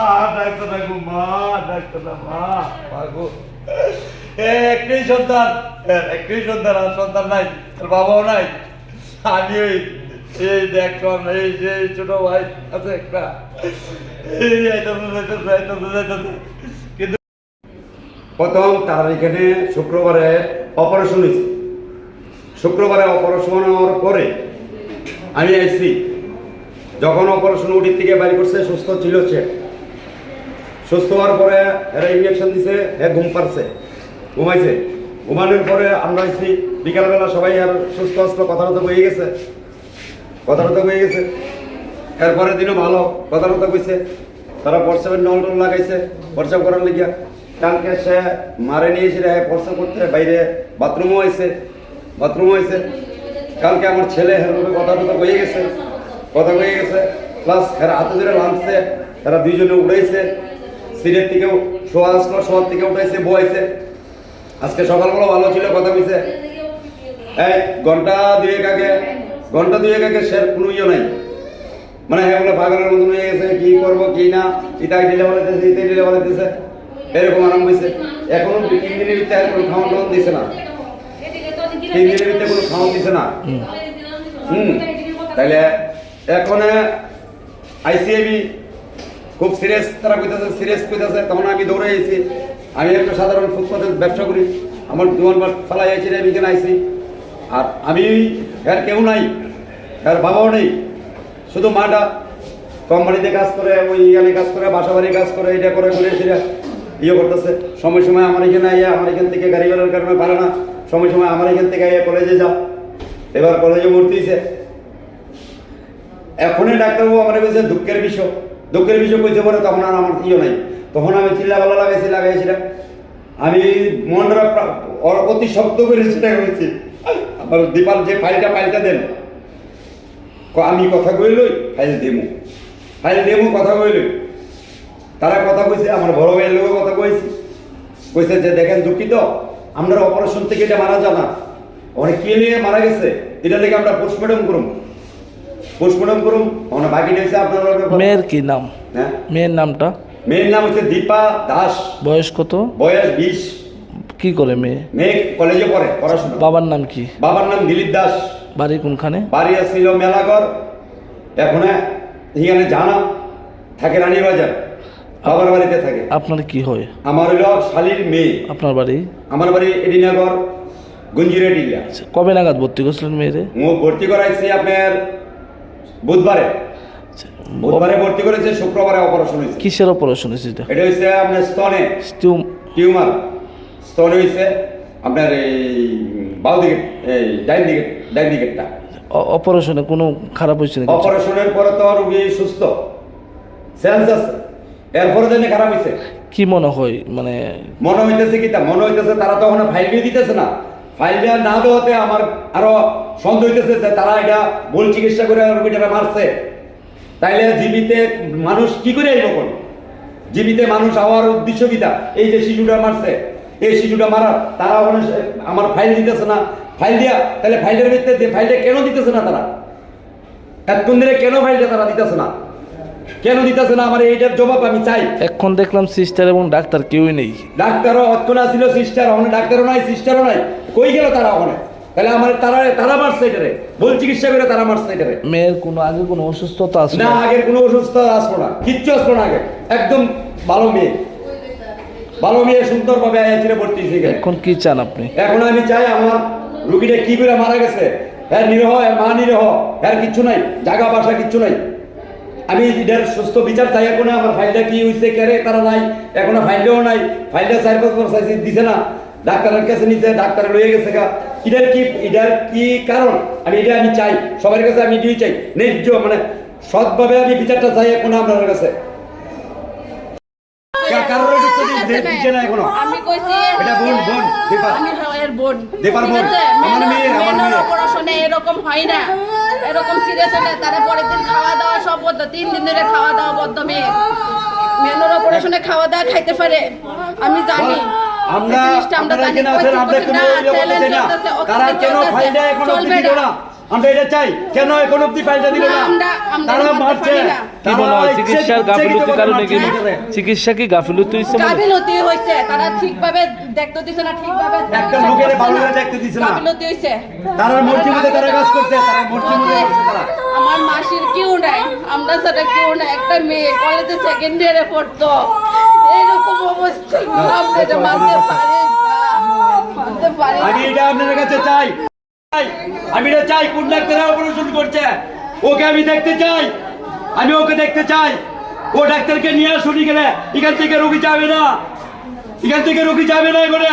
আ, doctor মা, doctor মা, মা গো। এ, একটাই সন্তান একটাই সন্তান আর সন্তান নাই আর বাবাও নাই আমি ওই এই দেখলাম এই যে ছোট ভাই আছে একটা। কিন্তু প্রথম তার এখানে শুক্রবারে অপারেশন হয়েছে শুক্রবারে অপারেশন হওয়ার পরে আমি আইসি যখন অপারেশন উঠির থেকে বাড়ি করছে, সুস্থ ছিল সে। সুস্থ হওয়ার পরে এরা ইঞ্জেকশন দিছে, হে ঘুম পারছে ঘুমাইছে। ঘুমানোর পরে আমরা আইসি বিকালবেলা সবাই আর সুস্থ আসলো কথাটা বয়ে গেছে। কথাটা বয়ে গেছে। এরপরের দিনও ভালো কথাটা কইছে। তারা পরসাবের নল টল লাগাইছে পরসাব করার লিগিয়া। কালকে সে মারে নিয়েছিল হ্যাঁ পরসাব করতে বাইরে বাথরুমও আইছে বাথরুমও আইছে। কালকে আমার ছেলে হেরভাবে কথা টথা হয়ে গেছে। কথা হয়ে গেছে। প্লাস এরা হাতে ধরে লাঞ্চছে এরা দুইজনে উড়াইছে। সিটের থেকেও শোয়া আসলো, শোয়ার থেকে উঠাইছে বয়াইছে আজকে সকালবেলা ভালো ছিল, কথা কইছে এই, ঘণ্টা দুয়েক আগে, ঘণ্টা দুয়েক আগে সে কোনো ইয়ে নাই। মানে হ্যাঁ বলে পাগলের মতন হয়ে গেছে, কি করব, কি না ইতাই দিলে বলে দিতেছে ইতাই দিলে বলে দিতেছে এরকম আরাম হয়েছে এখনও তিন দিনের ভিতরে কোনো খাওয়ান টাওয়ান দিছে না। তিন দিনের ভিতরে কোনো খাওয়ান দিছে না। হুম। তাইলে এখন আইসিআইবি খুব সিরিয়াস তারা কইতাছে সিরিয়াস কইতাছে, তখন আমি দৌড়ে আইছি। আমি একটা সাধারণ ফুটপাতে ব্যবসা করি। আমার দোকান বার ফালাই আইছি আমি এখানে আইছি। আর আমি, এর কেউ নাই, এর বাবাও নেই। শুধু মাটা, কোম্পানিতে কাজ করে, ওই ইয়ানে কাজ করে বাসা বাড়ি কাজ করে এটা করে করে, সেটা ইয়ে করতেছে। সময় সময় আমার এখানে আইয়া, আমার এখান থেকে গাড়ি ঘোড়ার কারণে পারে না। সময় সময় আমার এখান থেকে আইয়া কলেজে যাও এবার কলেজে ভর্তি হয়েছে এখনই ডাক্তারবাবু আমার বলছে, দুঃখের বিষয় দুঃখের বিষয় কইতে পারে তখন আর আমার ইয়ে নাই। তখন আমি চিল্লা ভালো লাগাইছি, লাগাইছিলাম। আমি মনটা অতি শক্ত করে সেটা করেছি আমার দীপাল যে ফাইলটা ফাইলটা দেন। আমি কথা কইলই ফাইল দেমু। ফাইল দেমু, কথা কইলই তারা কথা কইছে, আমার বড় ভাইয়ের লোক কথা কইছে। কইছে যে, দেখেন দুঃখিত আমরা অপারেশন থেকে এটা মারা জানা অনেক কে নিয়ে মারা গেছে, এটা থেকে আমরা পোস্টমর্টম করুম পোস্টমর্টম করুম আমরা বাকি নিয়েছে আপনারা মেয়ের কি নাম? হ্যাঁ? মেয়ের নামটা? মেয়ের নাম হচ্ছে দীপা দাস। বয়স কত? বয়স বিশ। কি করে মেয়ে? মেয়ে কলেজে পড়ে পড়াশোনা। বাবার নাম কি? বাবার নাম দিলীপ দাস। বাড়ি কোনখানে? বাড়ি ছিল মেলাঘর। এখন এখানে জানা থাকে রানীবাজার। বাবার বাড়িতে থাকে। আপনার কি হয়? আমার হইল শালির মেয়ে। আপনার বাড়ি? আমার বাড়ি এডিনগর গুঞ্জিরে আচ্ছা, কবে নাগাদ ভর্তি করছিলেন মেয়েরে? ভর্তি করাইছি আপনার বুধবারে। আচ্ছা, বুধবারে ভর্তি করেছে শুক্রবারে অপারেশন হয়েছে। কিসের অপারেশন হয়েছে এটা? এটা হচ্ছে আপনার স্তনে। টিউমার স্তনে হয়েছে আপনার এই বাউ দিকে এই ডাইন দিকে ডাইন দিকেরটা। অপারেশনে কোনো খারাপ হয়েছে নাকি? অপারেশনের পরে তো রুগী সুস্থ। সেন্স আছে। এরপরে জানি খারাপ হয়েছে। কি মনে হয়? মানে মনে হইতেছে কি তা? মনে হইতেছে তারা তো ওখানে ফাইল দিয়ে দিতেছে না। ফাইল দেওয়া না দেওয়াতে আমার আরও সন্দেহ হইতেছে যে তারা এটা ভুল চিকিৎসা করে রোগীটাকে মারছে। তাইলে জীবিতে মানুষ কি করে আইব কোন? জীবিতে মানুষ হওয়ার উদ্দেশ্য কিটা এই যে শিশুটা মারছে, এই শিশুটা মারা তারা আমার ফাইল দিতেছে না। ফাইল দিয়া তাহলে ফাইলের ভিত্তিতে, ফাইলটা কেন দিতেছে না তারা? এতক্ষণ ধরে কেন ফাইলটা তারা দিতেছে না? কেন দিতেছে না আমার এইটার জবাব আমি চাই? এখন দেখলাম সিস্টার এবং ডাক্তার কেউই নেই। ডাক্তারও অতক্ষণ ছিল সিস্টার ওখানে ডাক্তারও নাই সিস্টারও নাই। কই গেল তারা ওখানে? তাহলে আমার তারা তারা মারছে এটারে। ভুল চিকিৎসা করে তারা মারছে এটারে। মেয়ের কোনো আগে কোনো অসুস্থতা আছে না আগের কোনো অসুস্থ আসলো না। কিচ্ছু আসলো না আগে। একদম ভালো মেয়ে। ভালো মেয়ে সুন্দরভাবে আয়াছিল ভর্তি হয়েছে এখন কি চান আপনি? এখন আমি চাই আমার রুগীটা কি করে মারা গেছে। হ্যাঁ নিরহ হ্যাঁ মা নিরহ। হ্যাঁ কিচ্ছু নাই। জায়গা বাসা কিচ্ছু নাই। আমি এটার সুস্থ বিচার চাই এখন আমার ফাইলটা কি হয়েছে কেরে তারা নাই এখনও ফাইলটাও নাই ফাইলটা চার পাঁচ বছর চাইছি দিছে না। ডাক্তারের কাছে নিতে ডাক্তার লয়ে গেছে গা। এটার কি এটার কি কারণ আমি এটা আমি চাই সবার কাছে আমি এটাই চাই। ন্যায্য মানে সৎভাবে আমি বিচারটা চাই এখন আপনার কাছে। আমি কইছি এটা বোন, বোন। আমি এর বোন। দীপার বোন। আমার মেয়ে, আমার মেয়ে। অপারেশনে এরকম হয় না। এরকম সিরিয়াস হলে তারা পরের দিন খাওয়া দাওয়া সব বদ্ধ। তিন দিন ধরে খাওয়া দাওয়া বদ্ধ মেয়ে। মেয়ের অপারেশনে খাওয়া দাওয়া খাইতে পারে। আমি জানি। আমরা আপনারা জানি। কেন আছেন কইছি, কোনো ইয়ে করতেছি challenge না। চলতেছে, তারা কেন ফাইল ফাইলটা এখনও অব্দি না। না আমরা এটা চাই। কেন এখন অব্দি ফাইলটা দিল না, না আমরা- আমরা তারা মারছে। কি হয় চিকিৎসার গাফিলতির কারণে কি চিকিৎসা কি গাফিলতি হয়? গাফিলতি হয়েছে তারা ঠিকভাবে দেখতে দিছে না ঠিকভাবে একটা লোকের ভালো করে দেখতে দিছে না। গাফিলতি হয়েছে তারা মর্জি মধ্যে তারা কাজ করছে তারা মর্জি মধ্যে করছে তারা। আমার মাসির কেউ নাই আমরা ছাড়া কেউ নাই। একটা মেয়ে কলেজে সেকেন্ড ইয়ারে পড়তো। এরকম অবস্থা। আমরা এটা মানতে পারি না। মানতে পারি আমি এটা আপনাদের কাছে চাই। আমি এটা চাই কোন ডাক্তার অপারেশন করছে। ওকে আমি দেখতে চাই। আমি ওকে দেখতে চাই। ও ডাক্তারকে নিয়ে আসুন এখানে। এখান থেকে রুগী যাবে না। এখান থেকে রুগী যাবে না এবারে